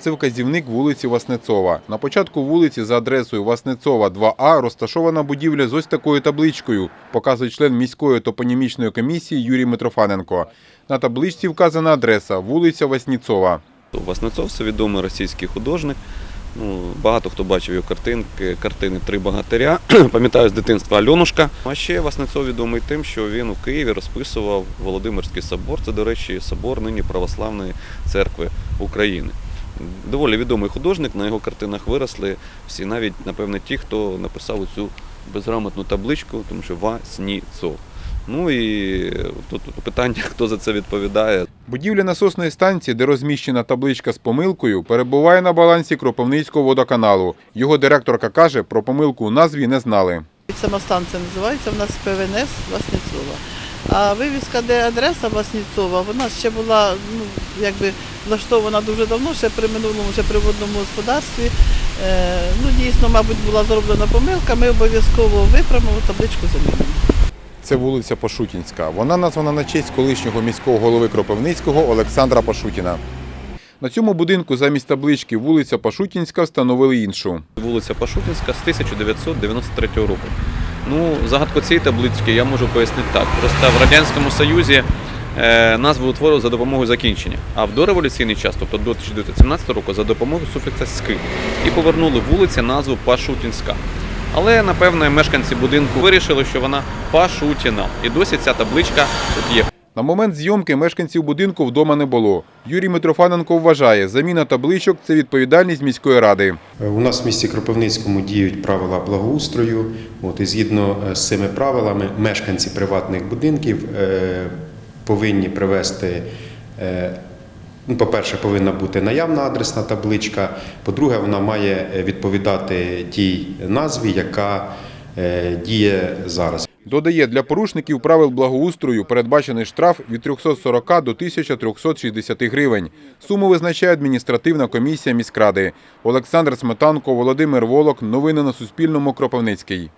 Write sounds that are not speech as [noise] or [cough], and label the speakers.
Speaker 1: Це вказівник вулиці Васнецова. На початку вулиці за адресою Васнецова 2А розташована будівля з ось такою табличкою, показує член міської топонімічної комісії Юрій Митрофаненко. На табличці вказана адреса вулиця Васніцова.
Speaker 2: Васнецов це відомий російський художник. Ну, багато хто бачив його картинки, картини Три богатиря. [clears throat] Пам'ятаю з дитинства Альонушка. А ще Васнецов відомий тим, що він у Києві розписував Володимирський собор. Це, до речі, собор нині Православної церкви України. Доволі відомий художник, на його картинах виросли всі, навіть, напевне, ті, хто написав цю безграмотну табличку, тому що Васніцов. Ну і тут питання, хто за це відповідає.
Speaker 1: Будівля насосної станції, де розміщена табличка з помилкою, перебуває на балансі Кропивницького водоканалу. Його директорка каже, про помилку у назві не знали.
Speaker 3: Сама станція називається у нас ПВНС Васніцова. А вивіска, де адреса Васніцова, вона ще була ну, якби влаштована дуже давно, ще при минулому, ще при водному господарстві. Е, ну, дійсно, мабуть, була зроблена помилка. Ми обов'язково виправимо табличку замінимо.
Speaker 1: Це вулиця Пашутінська. Вона названа на честь колишнього міського голови Кропивницького Олександра Пашутіна. На цьому будинку замість таблички вулиця Пашутінська встановили іншу.
Speaker 2: Вулиця Пашутинська з 1993 року. Ну, загадку цієї таблички я можу пояснити так. Просто в Радянському Союзі е, назву утворили за допомогою закінчення, а в дореволюційний час, тобто до 1917 року, за допомогою суфікса «ськи». І повернули вулиці назву Пашутінська. Але, напевне, мешканці будинку вирішили, що вона Пашутіна. І досі ця табличка тут є.
Speaker 1: На момент зйомки мешканців будинку вдома не було. Юрій Митрофаненко вважає, заміна табличок це відповідальність міської ради.
Speaker 4: У нас в місті Кропивницькому діють правила благоустрою. От, і згідно е, з цими правилами, мешканці приватних будинків е, повинні привести. е, Ну, по-перше, повинна бути наявна адресна табличка. По-друге, вона має відповідати тій назві, яка е, діє зараз.
Speaker 1: Додає, для порушників правил благоустрою передбачений штраф від 340 до 1360 гривень. Суму визначає адміністративна комісія міськради. Олександр Сметанко, Володимир Волок. Новини на Суспільному. Кропивницький.